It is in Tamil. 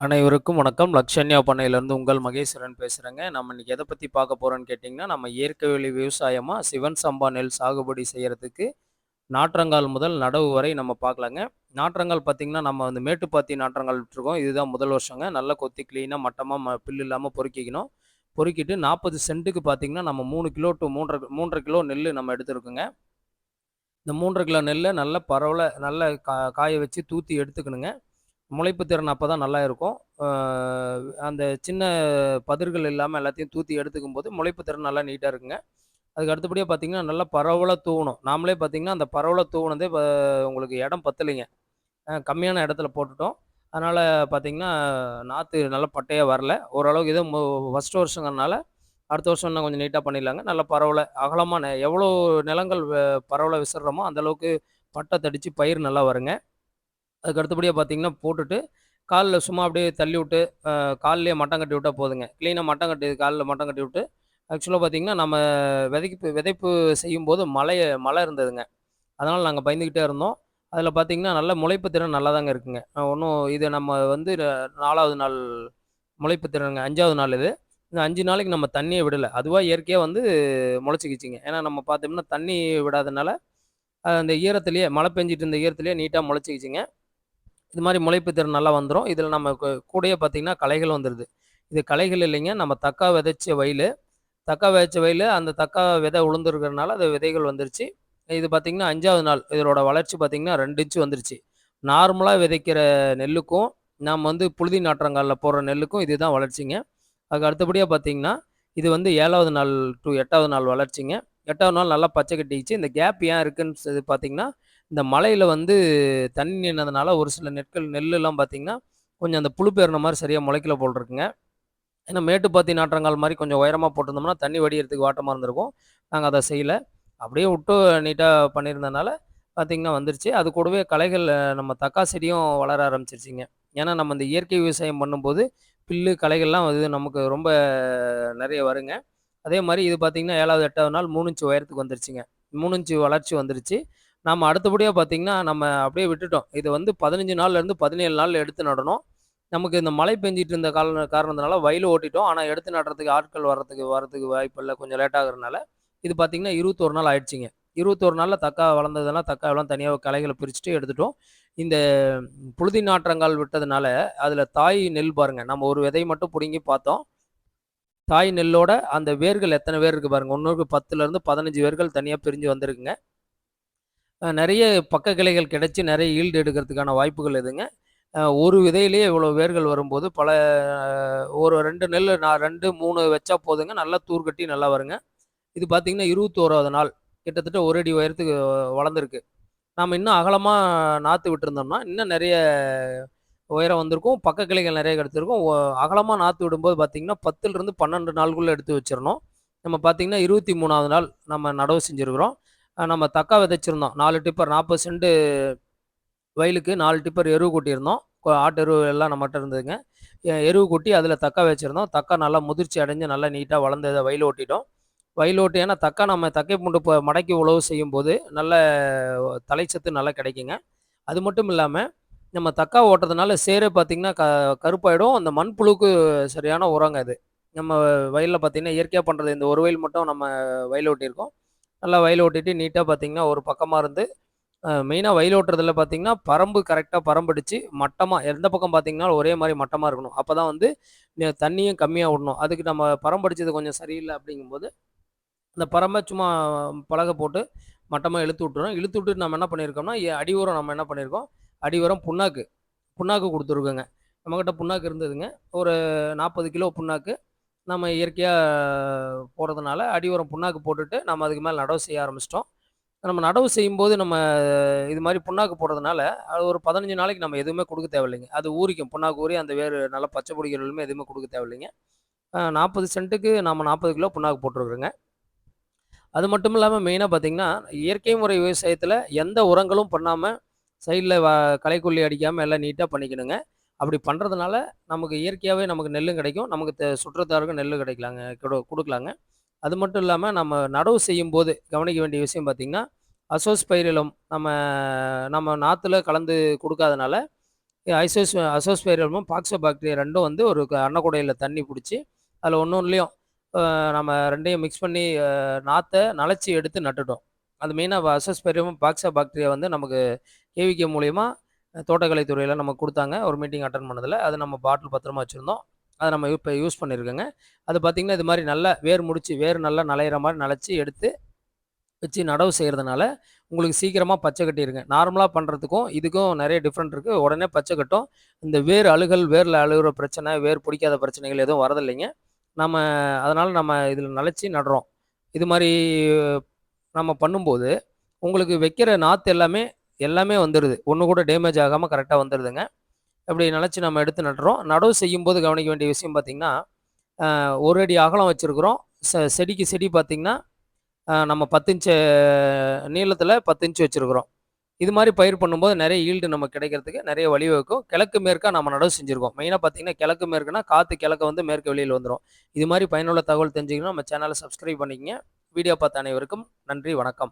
அனைவருக்கும் வணக்கம். லக்ஷன்யா பண்ணையிலேருந்து உங்கள் மகேஸ்வரன் பேசுகிறேங்க நம்ம இன்றைக்கி எதை பற்றி பார்க்க போகிறோன்னு கேட்டிங்கன்னா நம்ம இயற்கை வழி விவசாயமாக சிவன் சம்பா நெல் சாகுபடி செய்கிறதுக்கு நாற்றங்கால் முதல் நடவு வரை நம்ம பார்க்கலாங்க. நாற்றங்கால் பார்த்தீங்கன்னா, நம்ம வந்து மேட்டுப்பாத்தி நாற்றங்கால் விட்டுருக்கோம். இதுதான் முதல் வருஷங்க. நல்லா கொத்தி க்ளீனாக மட்டமாக ம புல்லு இல்லாமல் பொறுக்கிக்கணும். பொறுக்கிட்டு 40 சென்ட்டுக்கு பார்த்தீங்கன்னா, நம்ம மூணு கிலோ டூ 3 1/2 3 1/2 கிலோ நெல் நம்ம எடுத்துருக்கோங்க இந்த 3 1/2 கிலோ நெல்லை நல்லா பரவலை நல்லா கா காய வச்சு தூத்தி எடுத்துக்கணுங்க. முளைப்பு திறன் அப்போ தான் நல்லா இருக்கும். அந்த சின்ன பதிர்கள் இல்லாமல் எல்லாத்தையும் தூத்தி எடுத்துக்கும் போது முளைப்பு திறன் நல்லா நீட்டாக இருக்குங்க. அதுக்கு அடுத்தபடியாக பார்த்தீங்கன்னா, நல்லா பரவலாக தூவணும். நாமளே பார்த்தீங்கன்னா, அந்த பரவலாக தூவுனதே உங்களுக்கு இடம் பத்தலைங்க. கம்மியான இடத்துல போட்டுட்டோம். அதனால் பார்த்தீங்கன்னா, நாற்று நல்லா பட்டையாக வரல. ஓரளவுக்கு ஏதோ மு வருஷங்கிறனால, அடுத்த வருஷம் இன்னும் கொஞ்சம் நீட்டாக பண்ணிடலாங்க. நல்லா பரவல அகலமான எவ்வளோ நிலங்கள் பரவலை விசிறோமோ அந்தளவுக்கு அந்த அளவுக்கு தடிச்சு பயிர் நல்லா வருங்க. அதுக்கு அடுத்தபடியாக பார்த்தீங்கன்னா, போட்டுட்டு காலில் சும்மா அப்படியே தள்ளி விட்டு காலிலே மட்டம் கட்டி விட்டால் போதுங்க. க்ளீனாக மட்டம் கட்டி காலில் மட்டம் கட்டி விட்டு, ஆக்சுவலாக பார்த்தீங்கன்னா, நம்ம விதைப்பு விதைப்பு செய்யும்போது மழையை மழை இருந்ததுங்க. அதனால் நாங்கள் பயந்துக்கிட்டே இருந்தோம். அதில் பார்த்தீங்கன்னா, நல்ல முளைப்பு திறன் நல்லாதாங்க இருக்குங்க. ஒன்றும் இது நம்ம வந்து நாலாவது நாள் முளைப்பு திறனுங்க. அஞ்சாவது நாள் இது. இந்த அஞ்சு நாளைக்கு நம்ம தண்ணியே விடலை அதுவாக இயற்கையாக வந்து முளைச்சிக்கிச்சிங்க ஏன்னா நம்ம பார்த்தோம்னா, தண்ணி விடாதனால, அந்த ஈரத்துலேயே மழை பெஞ்சிட்டு இருந்த ஈரத்துலேயே நீட்டாக முளைச்சிக்கிச்சிங்க இது மாதிரி முளைப்பு திறன் நல்லா வந்துரும். இதில் நம்ம கூடயே பார்த்தீங்கன்னா, களைகள் வந்துடுது இது களைகள் இல்லைங்க. நம்ம தக்கா விதைச்ச வயலு. தக்கா விதைச்ச வயலு, அந்த தக்கா விதை உளுந்துருக்கிறனால, அது விதைகள் வந்துருச்சு. இது பார்த்தீங்கன்னா, அஞ்சாவது நாள். இதோட வளர்ச்சி பார்த்தீங்கன்னா, 2 இன்ச் வந்துருச்சு. நார்மலாக விதைக்கிற நெல்லுக்கும், நாம் வந்து புழுதி நாற்றங்காலில் போடுற நெல்லுக்கும் இதுதான் வளர்ச்சிங்க. அதுக்கு அடுத்தபடியாக பார்த்தீங்கன்னா, இது வந்து ஏழாவது நாள் டூ எட்டாவது நாள் வளர்ச்சிங்க. எட்டாவது நாள் நல்லா பச்சை கட்டிக்கிச்சு. இந்த கேப் ஏன் இருக்குன்னு சொல்லி பார்த்தீங்கன்னா, இந்த மலையில் வந்து தண்ணி நின்னதுனால ஒரு சில நெற்கள் நெல்லெல்லாம் பார்த்தீங்கன்னா, கொஞ்சம் அந்த புழு பேரின மாதிரி சரியாக முளைக்கல போல் இருக்குங்க. ஏன்னா மேட்டுப்பாத்தி நாற்றங்கால் மாதிரி கொஞ்சம் உயரமாக போட்டிருந்தோம்னா, தண்ணி வடிகிறதுக்கு வாட்டமாக இருந்திருக்கும். நாங்கள் அதை செய்யலை அப்படியே விட்டு நீட்டாக பண்ணியிருந்தனால பார்த்தீங்கன்னா வந்துருச்சு. அது கூடவே களைகள் நம்ம தக்கா செடியும் வளர ஆரம்பிச்சிருச்சிங்க ஏன்னா நம்ம இந்த இயற்கை விவசாயம் பண்ணும்போது, பில்லு, களைகள்லாம் வந்து நமக்கு ரொம்ப நிறைய வருங்க. அதே மாதிரி இது பார்த்தீங்கன்னா, 7வது 8வது நாள் மூணு இன்ச்சு உயரத்துக்கு வந்துருச்சுங்க. மூணு இன்ச்சு வளர்ச்சி வந்துருச்சு. நம்ம அடுத்தபடியாக பார்த்தீங்கன்னா, நம்ம அப்படியே விட்டுட்டோம். இது வந்து 15 நாள்லேருந்து பதினேழு நாள் எடுத்து நடணும். நமக்கு இந்த மழை பெஞ்சிட்டு இருந்த கால காரணத்தினால வயல் ஓட்டிட்டோம். ஆனால் எடுத்து நடுறதுக்கு ஆட்கள் வர்றதுக்கு வரதுக்கு வாய்ப்பில்ல. கொஞ்சம் லேட் இது பார்த்தீங்கன்னா 21 நாள் ஆயிடுச்சிங்க 21 நாளில் தக்கா வளர்ந்ததெல்லாம் தக்காவெல்லாம் தனியாக கலைகளை பிரிச்சுட்டு எடுத்துட்டோம். இந்த புழுதி நாற்றங்கால் விட்டதுனால, அதில் தாய் நெல் பாருங்கள் நம்ம ஒரு விதை மட்டும் பிடுங்கி பார்த்தோம். தாய் நெல்லோட அந்த வேர்கள் எத்தனை வேர் இருக்குது பாருங்கள் ஒன்றுக்கு பத்துலேருந்து பதினஞ்சு வேர்கள் தனியாக பிரிஞ்சு வந்திருக்குங்க. நிறைய பக்க கிளைகள் கிடச்சி நிறைய ஈல்டு எடுக்கிறதுக்கான வாய்ப்புகள் இதுங்க. ஒரு விதையிலேயே இவ்வளோ வேர்கள் வரும்போது, பல ஒரு ரெண்டு நெல் நான் 2, 3 வச்சா போதுங்க. நல்லா தூர் கட்டி நல்லா வருங்க. இது பார்த்திங்கன்னா இருபத்தோராவது நாள். கிட்டத்தட்ட ஒரு அடி உயரத்துக்கு வளர்ந்துருக்கு நாம் இன்னும் அகலமாக நாற்று விட்டுருந்தோம்னா, இன்னும் நிறைய உயரம் வந்திருக்கும். பக்க கிளைகள் நிறைய கிடச்சிருக்கும் அகலமாக நாற்று விடும்போது பார்த்திங்கன்னா பத்துலேருந்து பன்னெண்டு நாளுக்குள்ளே எடுத்து வச்சிடணும் நம்ம பார்த்தீங்கன்னா, 23வது நாள் நம்ம நடவு செஞ்சுருக்குறோம் நம்ம தக்கா விதைச்சிருந்தோம். நாலு டிப்பர் 40 சென்ட் வயலுக்கு நாலு டிப்பர் எருவு கொட்டியிருந்தோம். ஆட்டு எருவு எல்லாம் நம்மகிட்ட இருந்ததுங்க. எரு எருவு கொட்டி அதில் தக்கா வச்சிருந்தோம். தக்கா நல்லா முதிர்ச்சி அடைஞ்சு நல்லா நீட்டா வளர்ந்தத வயல் ஓட்டிட்டோம். வயல் ஓட்டி ஏன்னா தக்கா நம்ம தக்கை பூண்டு மடக்கி உழவு செய்யும்போது, நல்ல தலைச்சத்து நல்லா கிடைக்குங்க. அது மட்டும் இல்லாமல் நம்ம தக்கா ஓட்டுறதுனால சேரே பார்த்தீங்கன்னா, க கருப்பாயிடும். அந்த மண்புழுக்கு சரியான உரங்க அது. நம்ம வயலில் பார்த்தீங்கன்னா, இயற்கையாக பண்ணுறது இந்த ஒரு வயல் மட்டும் நம்ம வயல் ஓட்டியிருக்கோம். நல்லா வயல் ஓட்டிட்டு நீட்டாக பார்த்தீங்கன்னா, ஒரு பக்கமாக இருந்து மெயினாக வயல் ஓட்டுறதுல பார்த்தீங்கன்னா, பரம்பு கரெக்டாக பரம்படிச்சு மட்டமாக எந்த பக்கம் பார்த்தீங்கன்னா ஒரே மாதிரி மட்டமாக இருக்கணும். அப்பதான் வந்து தண்ணியும் கம்மியாக விடணும். அதுக்கு நம்ம பரம்படிச்சது கொஞ்சம் சரியில்லை அப்படிங்கும்போது, அந்த பரம்பை சும்மா பலகை போட்டு மட்டமாக இழுத்து விட்டுறோம். இழுத்து விட்டுட்டு நம்ம என்ன பண்ணியிருக்கோம்னா, அடி உரம் நம்ம என்ன பண்ணியிருக்கோம், அடி உரம் புண்ணாக்கு. புண்ணாக்கு கொடுத்துருக்கோங்க நம்மக்கிட்ட புண்ணாக்கு இருந்ததுங்க. ஒரு 40 கிலோ புண்ணாக்கு. நம்ம இயற்கையாக போடுறதுனால, அடி உரம் புண்ணாக்கு போட்டுட்டு, நம்ம அதுக்கு மேலே நடவு செய்ய ஆரம்பிச்சிட்டோம் நம்ம நடவு செய்யும்போது நம்ம இது மாதிரி புண்ணாக்கு போடுறதுனால, அது ஒரு 15 நாளைக்கு நம்ம எதுவுமே கொடுக்க தேவையில்லைங்க. அது ஊறிக்கும். புண்ணாக்கு ஊறி அந்த வேறு நல்லா பச்சை பிடிக்கிற எதுவுமே கொடுக்க தேவையில்லைங்க. நாற்பது சென்ட்டுக்கு நம்ம 40 கிலோ புண்ணாக்கு போட்டிருக்குறோங்க அது மட்டும் இல்லாமல் மெயினாக பார்த்தீங்கன்னா, இயற்கை முறை விவசாயத்தில் எந்த உரங்களும் பண்ணாமல் சைடில் வ களைக்கொல்லி அடிக்காமல் எல்லாம் நீட்டாக பண்ணிக்கணுங்க. அப்படி பண்ணுறதுனால நமக்கு இயற்கையாகவே நமக்கு நெல்லும் கிடைக்கும். நமக்கு சுற்றத்தாருக்கும் நெல் கிடைக்கலாங்க கொடு கொடுக்கலாங்க அது மட்டும் இல்லாமல் நம்ம நடவு செய்யும்போது கவனிக்க வேண்டிய விஷயம் பார்த்திங்கன்னா அசோஸ் அசோஸ்பைரிலம் நம்ம நம்ம நாற்றுல கலந்து கொடுக்காதனால ஐசோஸ் பைரலமும் பாக்ஸோ பாக்டீரியா ரெண்டும் வந்து ஒரு அன்னக்குடையில் தண்ணி பிடிச்சி அதில் ஒன்று ஒன்றுலையும் நம்ம ரெண்டையும் மிக்ஸ் பண்ணி நாற்றை நனைச்சி எடுத்து நட்டுட்டோம் அது மெயினாக அசோஸ் அசோஸ்பைரமும் பாக்ஸோ பாக்டீரியா வந்து நமக்கு கேவிகே மூலயமா தோட்டக்கலைத்துறையில் நம்ம நமக்கு கொடுத்தாங்க. ஒரு மீட்டிங் அட்டன் பண்ணதில். அது நம்ம பாட்டில் பத்திரமா வச்சுருந்தோம். அதை நம்ம இப்போ யூஸ் பண்ணியிருக்கோங்க. அது பார்த்திங்கன்னா இது மாதிரி நல்லா வேர் முடித்து வேர் நல்லா நலையிற மாதிரி நனைச்சி எடுத்து வச்சு நடவு செய்கிறதுனால உங்களுக்கு சீக்கிரமாக பச்சை கட்டிடுங்க நார்மலாக பண்ணுறதுக்கும் இதுக்கும் நிறைய டிஃப்ரெண்ட் இருக்குது உடனே பச்சை கட்டும். இந்த வேர் அழுகல் வேரில் அழுகிற பிரச்சனை வேர் பிடிக்காத பிரச்சனைகள் எதுவும் வரதில்லைங்க. நம்ம அதனால் நம்ம இதில் நனைச்சி நடுறோம். இது மாதிரி நம்ம பண்ணும்போது உங்களுக்கு வைக்கிற நாற்று எல்லாமே எல்லாமே வந்துடுது ஒன்று கூட டேமேஜ் ஆகாமல் கரெக்டாக வந்துடுதுங்க அப்படி நினச்சி நம்ம எடுத்து நடுறோம். நடவு செய்யும்போது கவனிக்க வேண்டிய விஷயம் பார்த்திங்கன்னா ஒரு அடி அகலம் வச்சுருக்குறோம். ச செடிக்கு செடி பார்த்திங்கன்னா நம்ம பத்து இன்ச்சு நீளத்தில் பத்து இன்ச்சு வச்சுருக்குறோம். இது மாதிரி பயிர் பண்ணும்போது நிறைய ஈல்டு நம்ம கிடைக்கிறதுக்கு நிறைய வழிவகுக்கும் கிழக்கு மேற்காக நம்ம நடவு செஞ்சுருக்கோம். மெயினாக பார்த்தீங்கன்னா கிழக்கு மேற்குனா காற்று கிழக்கு வந்து மேற்கு வெளியில் வந்துடும் இது மாதிரி பயனுள்ள தகவல் தெரிஞ்சுக்கணும் நம்ம சேனலை சப்ஸ்கிரைப் பண்ணிக்கங்க. வீடியோ பார்த்த அனைவருக்கும் நன்றி வணக்கம்.